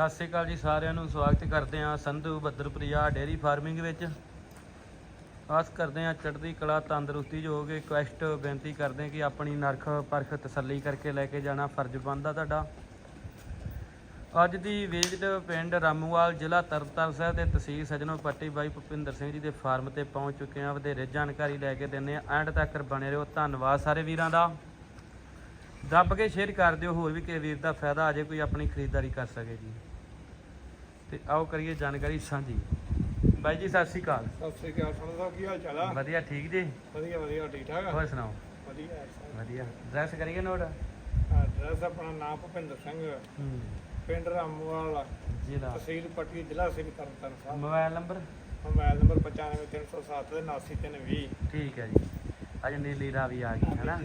ਸਤਿ ਸ੍ਰੀ ਅਕਾਲ ਜੀ ਸਾਰਿਆਂ ਨੂੰ, ਸਵਾਗਤ ਕਰਦੇ ਹਾਂ ਸੰਧੂ ਬੱਦਰਪ੍ਰਿਆ ਡੇਅਰੀ ਫਾਰਮਿੰਗ ਵਿੱਚ। ਆਸ ਕਰਦੇ ਹਾਂ ਚੜ੍ਹਦੀ ਕਲਾ, ਤੰਦਰੁਸਤੀ ਜੋ ਹੋਗੇ ਰਿਕੁਐਸਟ ਬੇਨਤੀ ਕਰਦੇ ਹਾਂ ਕਿ ਆਪਣੀ ਨਰਖ ਪਰਖ ਤਸੱਲੀ ਕਰਕੇ ਲੈ ਕੇ ਜਾਣਾ ਫਰਜ਼ ਬਣਦਾ ਤੁਹਾਡਾ। ਅੱਜ ਦੀ ਵਿਜ਼ਿਟ ਪਿੰਡ ਰਾਮੂਵਾਲ ਜ਼ਿਲ੍ਹਾ ਤਰਨਤਾਰਨ ਸਾਹਿਬ ਦੇ ਤਹਿਸੀਲ ਸਜਣੋ ਪੱਟੀ ਬਾਈ ਭੁਪਿੰਦਰ ਸਿੰਘ ਜੀ ਦੇ ਫਾਰਮ ਤੇ ਪਹੁੰਚ ਚੁੱਕੇ ਹਾਂ। ਵਧੇਰੇ ਜਾਣਕਾਰੀ ਲੈ ਕੇ ਦਿੰਦੇ ਹਾਂ। ਐਂਡ ਤੱਕ ਬਣੇ ਰਹੋ। ਧੰਨਵਾਦ ਸਾਰੇ ਵੀਰਾਂ ਦਾ। ਦੱਬ ਕੇ ਸ਼ੇਅਰ ਕਰ ਦਿਓ। ਹੋਰ ਵੀ ਕਿਸੇ ਵੀਰ ਦਾ ਫਾਇਦਾ ਆ ਜੇ ਕੋਈ ਆਪਣੀ ਖਰੀਦਦਾਰੀ ਕਰ ਸਕੇ ਜੀ। ਤੇ ਆਓ ਕਰੀਏ ਜਾਣਕਾਰੀ ਸਾਂਝੀ। ਬਾਈ ਜੀ ਸਤਿ ਸ਼੍ਰੀ ਅਕਾਲ। ਸਤਿ ਸ੍ਰੀ ਅਕਾਲ ਸੁਣੋ ਸਾਹਿਬ ਕੀ ਹਾਲ ਚਾਲ ਆ? ਵਧੀਆ ਠੀਕ ਜੀ? ਵਧੀਆ ਵਧੀਆ ਠੀਕ ਠਾਕ ਆ? ਹੋਰ ਸੁਣਾਓ? ਵਧੀਆ ਵਧੀਆ। ਡਰੈਸ ਕਰੀਏ ਨੋਟ? ਐਡਰੈਸ ਆਪਣਾ ਨਾਮ ਭੁਪਿੰਦਰ ਸਿੰਘ। ਹੂੰ। ਪਿੰਡ ਰਾਮੂਵਾਲ ਜ਼ਿਲ੍ਹਾ। ਤਹਿਸੀਲ ਪੱਟੀ ਜ਼ਿਲ੍ਹਾ Sri Tarn Taran Sahib. Mobile number? Mobile number 95307 ਤੇ 89320 ਠੀਕ ਹੈ ਜੀ। ਅੱਜ ਨੀਲੀ ਰਾਵੀ ਆ ਗਈ ਹੈ ਨਾ?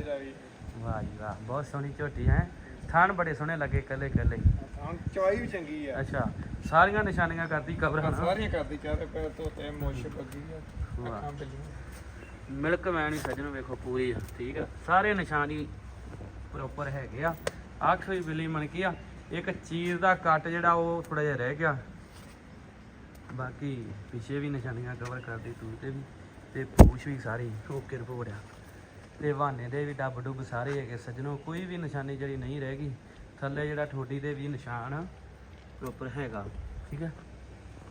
ਵਾਹ ਜੀ ਵਾਹ ਬਹੁਤ ਸੋਹਣੀ ਝੋਟੀ ਹੈ। ਥਾਣ ਬੜੇ ਸੋਹਣੇ ਲੱਗੇ ਕੱਲੇ ਕੱਲੇ ਹਾਂ ਚਵਾਈ ਵੀ ਚੰਗੀ ਆ। ਅੱਛਾ। ਸਾਰੀਆਂ ਨਿਸ਼ਾਨੀਆਂ ਕਰਦੀ ਕਬਰ ਹਾਂ, ਸਾਰੀਆਂ ਕਰਦੀ ਚਾਰੇ ਪੈਰ ਧੋਤੇ ਮੁੱਛ ਬੱਗੀ ਆ। ਅੱਖਾਂ ਬਿੱਲੀਆਂ ਮਿਲਕ ਮੈਨ ਹੀ ਸੱਜਣ ਵੇਖੋ ਪੂਰੀ ਆ ਠੀਕ ਆ। ਸਾਰੇ ਨਿਸ਼ਾਨ ਪ੍ਰੋਪਰ ਹੈਗੇ ਆ। ਅੱਖ ਵੀ ਬਿੱਲੀ ਮਣ ਕੀ ਆ। ਇੱਕ ਚੀਜ਼ ਦਾ ਕੱਟ ਜਿਹੜਾ ਉਹ ਥੋੜਾ ਜਿਹਾ ਰਹਿ ਗਿਆ। ਬਾਕੀ ਪਿੱਛੇ ਵੀ ਨਿਸ਼ਾਨੀਆਂ ਕਵਰ ਕਰਦੀ ਤੂੰ ਤੇ ਵੀ। ਤੇ ਪੂਛ ਵੀ ਸਾਰੀ ਓਕੇ ਰਿਪੋਰਟ ਆ। ਤੇ ਵਾਨੇ ਦੇ ਵੀ ਡੱਬ ਡੁੱਬ ਸਾਰੇ ਹੈਗੇ ਸੱਜਣੋ। ਕੋਈ ਵੀ ਨਿਸ਼ਾਨੀ ਜਿਹੜੀ ਨਹੀਂ ਰਹਿ ਗਈ ਥੱਲੇ ਜਿਹੜਾ ਠੋਡੀ ਦੇ ਵੀ ਨਿਸ਼ਾਨ ਪ੍ਰੋਪਰ ਹੈਗਾ ਠੀਕ ਹੈ?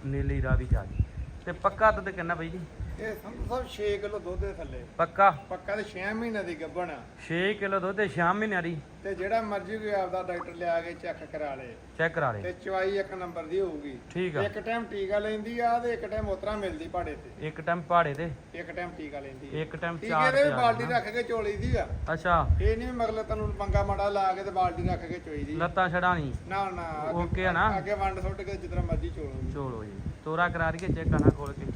ਨੀਲੀ ਰਾਵੀ ਜਾ ਗਈ। ਤੇ ਪੱਕਾ ਦੁੱਧ ਕਿੰਨਾ ਬਈ ਜੀ? ਇਹ ਸੰਤ ਸਾਹਿਬ 6 ਕਿਲੋ ਦੁੱਧ ਦੇ ਥੱਲੇ। ਪੱਕਾ? ਪੱਕਾ ਤੇ 6 ਮਹੀਨੇ ਦੀ ਗੱਭਣ ਆ। 6 ਕਿਲੋ ਦੁੱਧ ਤੇ ਸ਼ਾਮ ਮਹੀਨਿਆਂ ਦੀ? ਤੇ ਜਿਹੜਾ ਮਰਜ਼ੀ ਕੋਈ ਆਪਦਾ ਡਾਕਟਰ ਲਿਆ ਕੇ ਚੈੱਕ ਕਰਾ ਲੇ। ਚੈੱਕ ਕਰਾ ਤੇ ਲੈ ਚਵਾਈ ਇੱਕ ਨੰਬਰ ਦੀ ਹੋਊਗੀ। ਠੀਕ ਆ। ਇੱਕ ਟਾਈਮ ਟੀਕਾ ਲੈਂਦੀ ਆ ਤੇ ਇੱਕ ਟਾਈਮ ਉਤਰਾ ਮਿਲਦੀ ਭਾੜੇ ਤੇ। ਇੱਕ ਟਾਈਮ ਪਹਾੜੇ ਤੇ? ਇੱਕ ਟਾਈਮ ਟੀਕਾ ਲੈਂਦੀ ਆ। ਇੱਕ ਟਾਈਮ ਟੀਕੇ ਚਾਰ ਦੇ ਤੇ ਵੀ ਆ ਬਾਲਟੀ ਜਾਣਾ। ਰੱਖ ਕੇ ਚੋਲੀ ਦੀ ਆ। ਅੱਛਾ। ਇਹ ਨਹੀਂ ਮਗਲੇ ਤੈਨੂੰ ਮੰਗਾ ਮਾੜਾ ਲਾ ਕੇ ਤੇ ਬਾਲਟੀ ਰੱਖ ਕੇ ਚੋਈ ਦੀ। ਲੱਤਾਂ ਛੜਾਣੀ ਨਾ ਨਾ। Okay ਆ ਨਾ? ਅੱਗੇ ਵੰਡ ਸੁੱਟ ਕੇ ਜਿਤਨਾ ਮਰਜ਼ੀ ਚੋਲੋ ਚੋਲੋ ਜੀ। ਤੋਰਾ ਕਰਾ ਕੇ ਚੈੱਕ ਕਰਨਾ ਖੋਲ ਕੇ।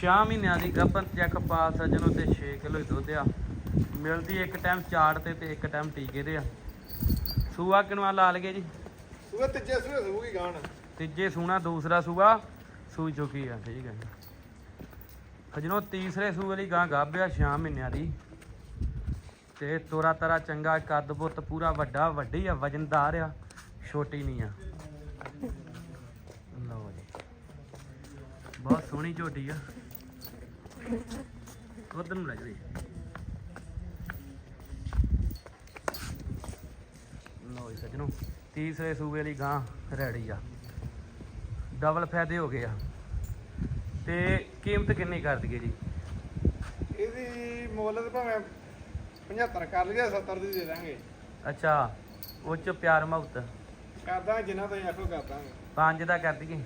ਸ਼ਾਮ ਮਹੀਨਿਆਂ ਦੀ ਗੱਪਨ ਚੈੱਕ ਪਾਸ ਸੱਜਣੋ ਤੇ 6 ਕਿਲੋ ਦੁੱਧ ਆ। ਮਿਲਦੀ ਇੱਕ ਟਾਈਮ ਚਾੜ ਤੇ ਤੇ ਇੱਕ ਟਾਈਮ ਟੀਕੇ ਦੇ ਆ। ਸੂਆ ਕਿਨਵਾ ਲਾ ਲਗੇ ਜੀ? ਸੂਏ ਤੀਜੇ ਸੂਏ ਸੂਗੀ ਗਾਣ। ਤੀਜੇ ਸੂਣਾ ਦੂਸਰਾ ਸੂਆ ਸੂਈ ਚੁੱਕੀ ਆ ਠੀਕ ਹੈ ਸੱਜਣੋ ਤੀਸਰੇ ਸੂਏ ਲਈ ਗਾਂ ਗੱਭਿਆ ਸ਼ਾਮ ਮਹੀਨਿਆਂ ਦੀ। ਤੇ ਤੋਰਾ ਤਰਾ ਚੰਗਾ ਕੱਦ ਬੁੱਤ ਪੂਰਾ ਵੱਡਾ ਵੱਡੀ ਆ ਵਜਨਦਾਰ ਆ ਛੋਟੀ ਨਹੀਂ ਆ। ਲਓ ਜੀ। ਬਹੁਤ ਸੋਹਣੀ ਝੋਟੀ ਆ। ਉਧਰ ਨੂੰ ਸੱਜਣੋ ਤੀਸਰੇ ਸੂਬੇ ਲਈ ਗਾਂ ਰੈਡੀ ਆ। ਡਬਲ ਫਾਇਦੇ ਹੋ ਗਏ ਆ। ਤੇ ਕੀਮਤ ਕਿੰਨੀ ਕਰ ਦਈਏ ਜੀ? ਇਹਦੀ ਮੁੱਲ ਤੇ ਭਾਵੇਂ 75 ਕਰ ਲਈਏ 70 ਦੀ ਦੇ ਦਾਂਗੇ। ਅੱਛਾ ਉਹ ਚ ਪਿਆਰ ਮੁਹੱਬਤ। ਕਰਦਾ ਜਿੰਨਾ ਤੁਸੀਂ ਆਖੋ ਕਰ ਦਾਂਗੇ। ਪੰਜ ਦਾ ਕਰ ਦਈਏ।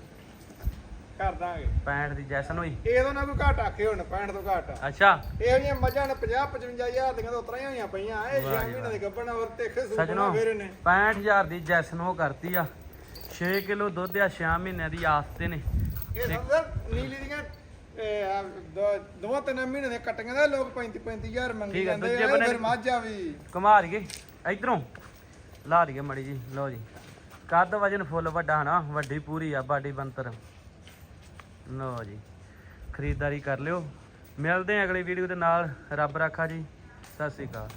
ਕਰ ਦਾਂਗੇ। 65 ਦੀ ਜੈਸਨ ਹੋਈ? ਇਹਦੋਂ ਨਾ ਕੋਈ ਘਾਟ ਆਖੇ ਹੁਣ 65 ਤੋਂ ਘਾਟ। ਅੱਛਾ। ਇਹੋ ਜਿਹੀਆਂ ਮੱਝਾਂ ਨੇ 50 55000 ਦੀਆਂ ਤਾਂ ਉਤਰਾਂ ਹੀ ਹੋਈਆਂ ਪਈਆਂ। ਇਹ ਵਾਹ 6 ਜੀ ਮਹੀਨੇ। ਦੇ ਗੱਭਣ ਔਰ ਦੇਖੇ ਸੱਜਣੋ ਸੁਪਨਾ ਫੇਰ ਨੇ। 65000 ਦੀ ਜੈਸਨ ਉਹ ਕਰਤੀ ਆ। 6 ਕਿਲੋ ਦੁੱਧ ਆ 6 ਮਹੀਨਿਆਂ ਦੀ ਆਸਤੇ ਨੇ ਇਹ ਸਮਝ ਨੀਲੀ ਦੀਆਂ ਦੋ- ਤਿੰਨ ਮਹੀਨੇ ਦੇ ਕੱਟੀਆਂ ਦੇ ਲੋਕ 35 35000 ਮੰਗੀ ਜਾਂਦੇ ਆ ਫਿਰ ਮੱਝਾਂ ਵੀ। ਰਹੀਏ ਇਧਰੋਂ। ਲਾ ਦਈਏ ਮੜੀ ਜੀ ਲਓ ਜੀ। ਕੱਦ ਵਜਨ ਫੁੱਲ ਵੱਡਾ ਹਨਾ ਵੱਡੀ ਪੂਰੀ ਆ ਬਾਡੀ ਬੰਤਰ ਲਓ ਜੀ, ਖਰੀਦਦਾਰੀ ਕਰ ਲਿਓ। ਮਿਲਦੇ ਆ ਅਗਲੀ ਵੀਡੀਓ ਦੇ ਨਾਲ। ਰੱਬ ਰਾਖਾ ਜੀ। ਸਤਿ ਸ੍ਰੀ ਅਕਾਲ।